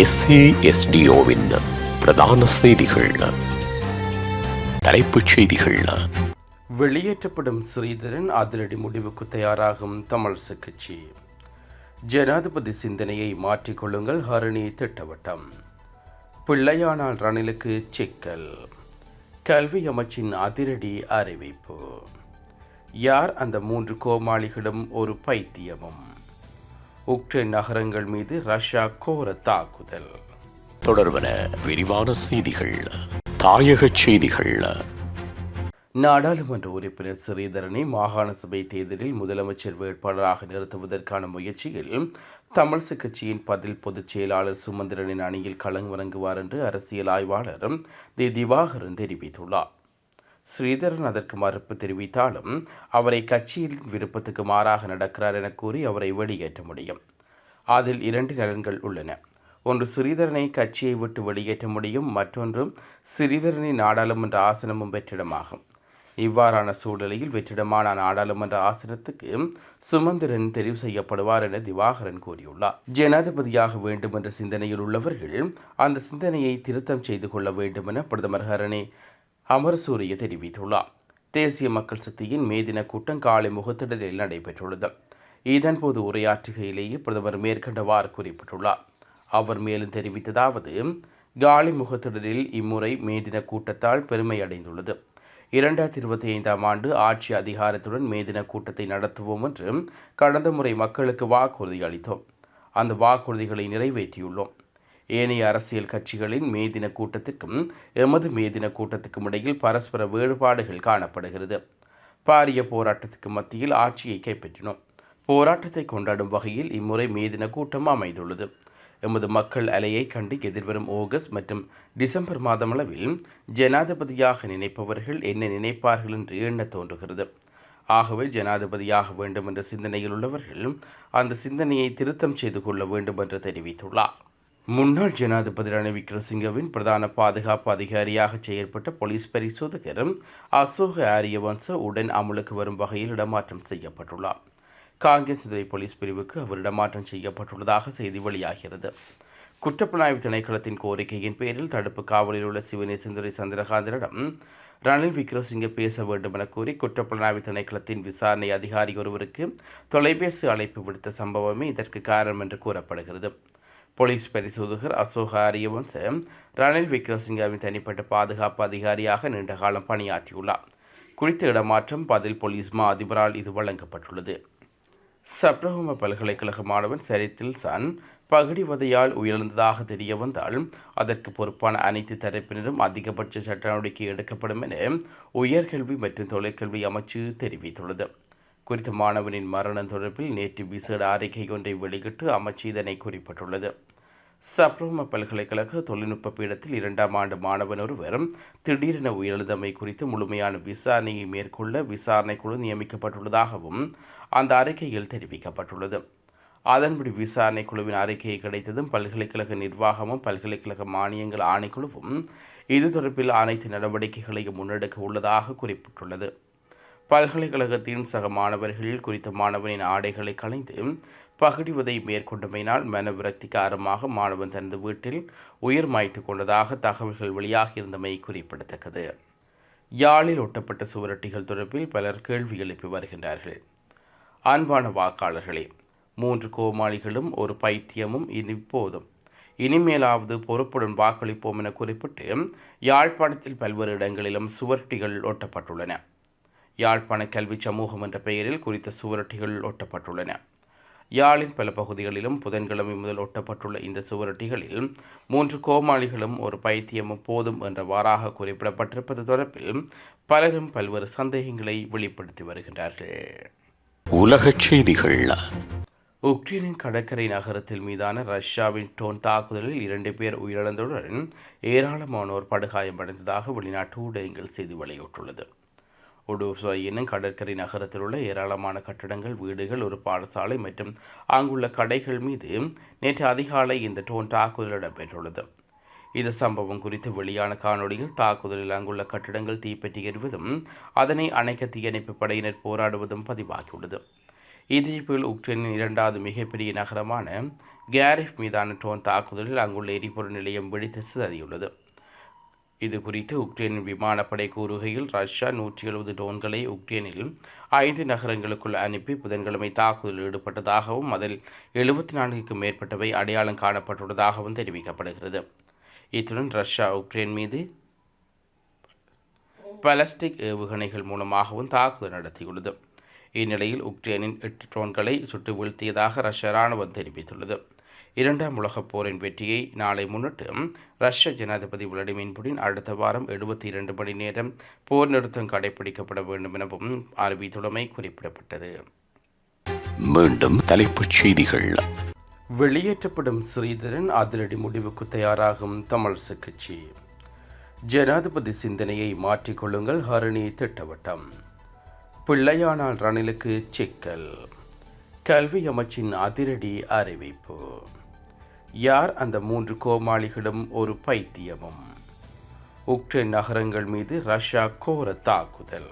எஸ்ஏஎஸ்டிஓவின் பிரதான செய்திகள். தலைப்புச் செய்திகள். வெளியேற்றப்படும் ஸ்ரீதரன் அதிரடி முடிவுக்கு தயாராகும் தமிழரசு கட்சி ஜனாதிபதி சிந்தனையை மாற்றிக்கொள்ளுங்கள் ஹரணி திட்டவட்டம். பிள்ளையானால் ரணிலுக்கு சிக்கல். கல்வி அமைச்சின் அதிரடி அறிவிப்பு. யார் அந்த மூன்று கோமாளிகளும் ஒரு பைத்தியமும்? உக்ரைன் நகரங்கள் மீது ரஷ்யா கோர தாக்குதல். தொடர்வன விரிவான செய்திகள் தாயகச் செய்திகள். நாடாளுமன்ற உறுப்பினர் ஸ்ரீதரனை மாகாண சபை தேர்தலில் முதலமைச்சர் வேட்பாளராக நிறுத்துவதற்கான முயற்சியில் தமிழ்சு கட்சியின் பதில் பொதுச் செயலாளர் சுமந்திரனின் அணியில் களமிறங்குவார் என்று அரசியல் ஆய்வாளர் தி திவாகரன் தெரிவித்துள்ளார். ஸ்ரீதரன் அதற்கு மறுப்பு தெரிவித்தாலும் அவரை கட்சியின் விருப்பத்துக்கு மாறாக நடக்கிறார் என கூறி அவரை வெளியேற்ற முடியும். அதில் இரண்டு நலன்கள் உள்ளன. ஒன்று ஸ்ரீதரனை கட்சியை விட்டு வெளியேற்ற முடியும். மற்றொன்றும் ஸ்ரீதரனின் நாடாளுமன்ற ஆசனமும் வெற்றிடமாகும். இவ்வாறான சூழ்நிலையில் வெற்றிடமான நாடாளுமன்ற ஆசனத்துக்கு சுமந்திரன் தெரிவு செய்யப்படுவார் என திவாகரன் கூறியுள்ளார். ஜனாதிபதியாக வேண்டும் என்ற சிந்தனையில் உள்ளவர்கள் அந்த சிந்தனையை திருத்தம் செய்து கொள்ள வேண்டும் என பிரதமர் ஹரணி அமர்சூரிய தெரிவித்துள்ளார். தேசிய மக்கள் சக்தியின் மே தின கூட்டம் காலை முகத்திடலில் நடைபெற்றுள்ளது. இதன்போது உரையாற்றுகையிலேயே பிரதமர் மேற்கண்டவாறு குறிப்பிட்டுள்ளார். அவர் மேலும் தெரிவித்ததாவது காலி முகத்திடலில் இம்முறை மே தின கூட்டத்தால் பெருமை அடைந்துள்ளது. இரண்டாயிரத்தி இருபத்தி ஐந்தாம் ஆண்டு ஆட்சி அதிகாரத்துடன் மே தின கூட்டத்தை நடத்துவோம் என்று கடந்த முறை மக்களுக்கு வாக்குறுதி அளித்தோம். அந்த வாக்குறுதிகளை நிறைவேற்றியுள்ளோம். ஏனைய அரசியல் கட்சிகளின் மே தின கூட்டத்திற்கும் எமது மே தின கூட்டத்துக்கும் இடையில் பரஸ்பர வேறுபாடுகள் காணப்படுகிறது. பாரிய போராட்டத்துக்கு மத்தியில் ஆட்சியை கைப்பற்றினோம். போராட்டத்தை கொண்டாடும் வகையில் இம்முறை மே தின கூட்டம் அமைந்துள்ளது. எமது மக்கள் அலையை கண்டு எதிர்வரும் ஆகஸ்ட் மற்றும் டிசம்பர் மாதமளவில் ஜனாதிபதியாக நினைப்பவர்கள் என்ன நினைப்பார்கள் என்று எண்ண தோன்றுகிறது. ஆகவே ஜனாதிபதியாக வேண்டும் என்ற சிந்தனையில் உள்ளவர்கள் அந்த சிந்தனையை திருத்தம் செய்து கொள்ள வேண்டும் என்று தெரிவித்துள்ளார். முன்னாள் ஜனாதிபதி ரணில் விக்ரமசிங்கவின் பிரதான பாதுகாப்பு அதிகாரியாக செயற்பட்ட போலீஸ் பரிசோதகரும் அசோக ஆரியவன்ச உடன் அமுலுக்கு வரும் வகையில் இடமாற்றம் செய்யப்பட்டுள்ளார். காங்கிரஸ் துறை போலீஸ் பிரிவுக்கு அவர் இடமாற்றம் செய்யப்பட்டுள்ளதாக செய்தி வெளியாகிறது. குற்றப்புலனாய்வு திணைக்களத்தின் கோரிக்கையின் பேரில் தடுப்பு காவலில் உள்ள சிவநேசந்துரை சந்திரகாந்தனிடம் ரணில் விக்ரமசிங்கே பேச வேண்டும் என கூறி குற்றப்புலனாய்வு திணைக்களத்தின் விசாரணை அதிகாரி ஒருவருக்கு தொலைபேசி அழைப்பு விடுத்த சம்பவமே இதற்கு காரணம் என்று கூறப்படுகிறது. போலீஸ் பரிசோதகர் அசோக ஆரியவன்ச ரணில் விக்ரமசிங்காவின் தனிப்பட்ட பாதுகாப்பு அதிகாரியாக நீண்ட காலம் பணியாற்றியுள்ளார். குறித்த இடமாற்றம் பதில் போலீஸ் மா அதிபரால் இது வழங்கப்பட்டுள்ளது. சப்ரஹோம பல்கலைக்கழக மாணவன் சரித்தில் சன் பகடிவதையால் உயர்ந்ததாக தெரிய வந்தால் அதற்கு பொறுப்பான அனைத்து தரப்பினரும் அதிகபட்ச சட்ட நடவடிக்கை எடுக்கப்படும் என உயர்கல்வி மற்றும் தொழிற்கல்வி அமைச்சு தெரிவித்துள்ளது. குறித்த மாணவனின் மரணம் தொடர்பில் நேற்று விசேட அறிக்கை ஒன்றை வெளியிட்டு அமைச்சு இதனை குறிப்பிட்டுள்ளது. சப்ரம பல்கலைக்கழக தொழில்நுட்ப பீடத்தில் இரண்டாம் ஆண்டு மாணவன் ஒருவரும் திடீரென உயிரிழந்தமை குறித்து முழுமையான விசாரணையை மேற்கொள்ள விசாரணை குழு நியமிக்கப்பட்டுள்ளதாகவும் அந்த அறிக்கையில் தெரிவிக்கப்பட்டுள்ளது. அதன்படி விசாரணை குழுவின் அறிக்கையை கிடைத்ததும் பல்கலைக்கழக நிர்வாகமும் பல்கலைக்கழக மானியங்கள் ஆணைக்குழுவும் இது தொடர்பில் அனைத்து நடவடிக்கைகளையும் முன்னெடுக்க உள்ளதாக குறிப்பிட்டுள்ளது. பல்கலைக்கழகத்தின் சக மாணவர்கள் குறித்த மாணவனின் ஆடைகளை களைந்து பகடிவதை மேற்கொண்டமையினால் மன விரக்தி காரணமாக மாணவன் தனது வீட்டில் உயிர் மாய்த்து கொண்டதாக தகவல்கள் வெளியாகியிருந்தமை குறிப்பிடத்தக்கது. யாழில் ஒட்டப்பட்ட சுவரட்டிகள் தொடர்பில் பலர் கேள்வி எழுப்பி வருகின்றார்கள். அன்பான வாக்காளர்களே மூன்று கோமாளிகளும் ஒரு பைத்தியமும் இனி போதும். இனிமேலாவது பொறுப்புடன் வாக்களிப்போம் என குறிப்பிட்டு யாழ்ப்பாணத்தில் பல்வேறு இடங்களிலும் சுவரொட்டிகள் ஒட்டப்பட்டுள்ளன. யாழ்ப்பாண கல்வி சமூகம் என்ற பெயரில் குறித்த சுவரொட்டிகள் ஒட்டப்பட்டுள்ளன. யாழின் பல பகுதிகளிலும் புதன்கிழமை முதல் ஒட்டப்பட்டுள்ள இந்த சுவரொட்டிகளில் மூன்று கோமாளிகளும் ஒரு பைத்தியமும் போதும் என்றவாறாக குறிப்பிடப்பட்டிருப்பது தொடர்பில் பலரும் பல்வேறு சந்தேகங்களை வெளிப்படுத்தி வருகின்றார்கள். உலகச் செய்திகள். உக்ரைனின் கடற்கரை நகரத்தில் மீதான ரஷ்யாவின் டோன் தாக்குதலில் இரண்டு பேர் உயிரிழந்ததுடன் ஏராளமானோர் படுகாயமடைந்ததாக வெளிநாட்டு ஊடகங்கள் செய்தி வெளியிட்டுள்ளது. ஒடோசா என்னும் கடற்கரை நகரத்தில் உள்ள ஏராளமான கட்டடங்கள் வீடுகள் ஒரு பாடசாலை மற்றும் அங்குள்ள கடைகள் மீது நேற்று அதிகாலை இந்த டோன் தாக்குதல் இடம்பெற்றுள்ளது. இந்த சம்பவம் குறித்து வெளியான காணொலியில் தாக்குதலில் அங்குள்ள கட்டடங்கள் தீப்பற்றி எறிவதும் அதனை அணைக்க தீயணைப்பு படையினர் போராடுவதும் பதிவாகியுள்ளது. இதேபோல் உக்ரைனின் இரண்டாவது மிகப்பெரிய நகரமான கேரிஃப் மீதான டோன் தாக்குதலில் அங்குள்ள எரிபொருள் நிலையம் வெடித்து சிதறியுள்ளது. இது குறித்து உக்ரைனின் விமானப்படை கூறுகையில் ரஷ்யா நூற்றி எழுபது ட்ரோன்களை உக்ரைனில் ஐந்து நகரங்களுக்குள் அனுப்பி புதன்கிழமை தாக்குதலில் ஈடுபட்டதாகவும் அதில் எழுபத்தி நான்குக்கும் மேற்பட்டவை அடையாளம் காணப்பட்டுள்ளதாகவும் தெரிவிக்கப்படுகிறது. இத்துடன் ரஷ்யா உக்ரைன் மீது பலஸ்டிக் ஏவுகணைகள் மூலமாகவும் தாக்குதல் நடத்தியுள்ளது. இந்நிலையில் உக்ரைனின் எட்டு ட்ரோன்களை சுட்டு வீழ்த்தியதாக ரஷ்ய இராணுவம் தெரிவித்துள்ளது. இரண்டாம் உலகப் போரின் வெற்றியை நாளை முன்னிட்டு ரஷ்ய ஜனாதிபதி விளாடிமிர் புடின் அடுத்த வாரம் எழுபத்தி இரண்டு மணி நேரம் போர் நிறுத்தம் கடைபிடிக்கப்பட வேண்டும் எனவும் அறிவித்துள்ளமை குறிப்பிடப்பட்டது. மீண்டும் தலைப்புச் செய்திகள். வெளியேற்றப்படும் ஸ்ரீதரன் அதிரடி முடிவுக்கு தயாராகும் தமிழரசு கட்சி ஜனாதிபதி சிந்தனையை மாற்றிக்கொள்ளுங்கள் ஹரணி திட்டவட்டம். பிள்ளையானால் ரணிலுக்கு சிக்கல். கல்வி அமைச்சின் அதிரடி அறிவிப்பு. யார் அந்த மூன்று கோமாளிகளும் ஒரு பைத்தியமும்? உக்ரைன் நகரங்கள் மீது ரஷ்யா கோர தாக்குதல்.